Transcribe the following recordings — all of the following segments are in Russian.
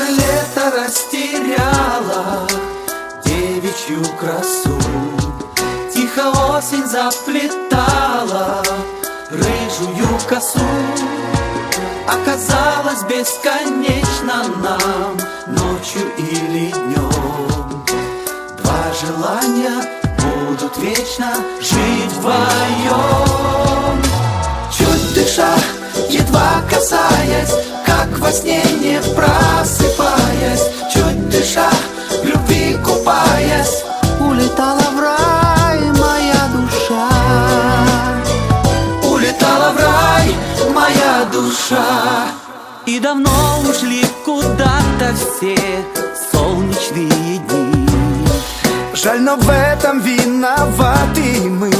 лето растеряла девичью красу. Тихо осень заплетала рыжую косу. Оказалось бесконечно нам ночью или днем. Два желания будут вечно жить вдвоем. Чуть дыша, едва касаясь Как во сне душа. И давно ушли куда-то все солнечные дни. Жаль, но в этом виноваты мы,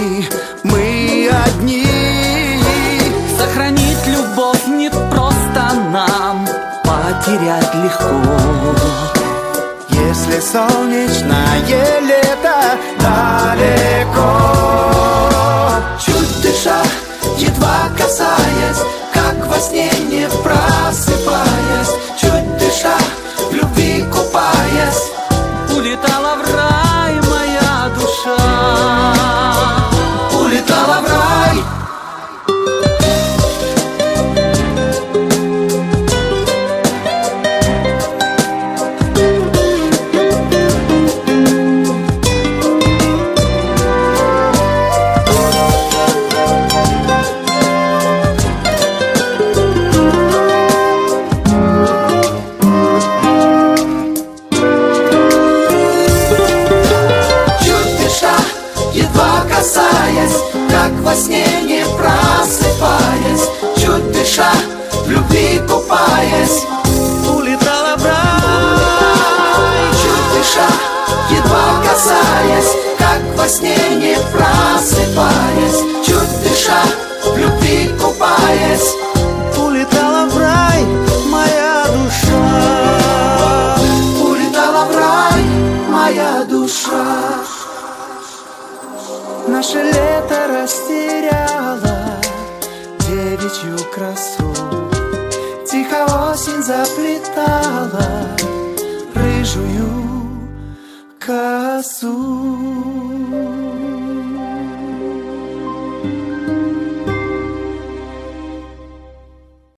мы одни. Сохранить любовь не просто нам Потерять легко. Если солнечное лето далеко Как во сне не просыпаясь Чуть дыша, в любви купаясь. Улетала в рай Чуть дыша, едва касаясь Как во сне не Наше лето растеряла девичью красу Тихо осень заплетала рыжую косу.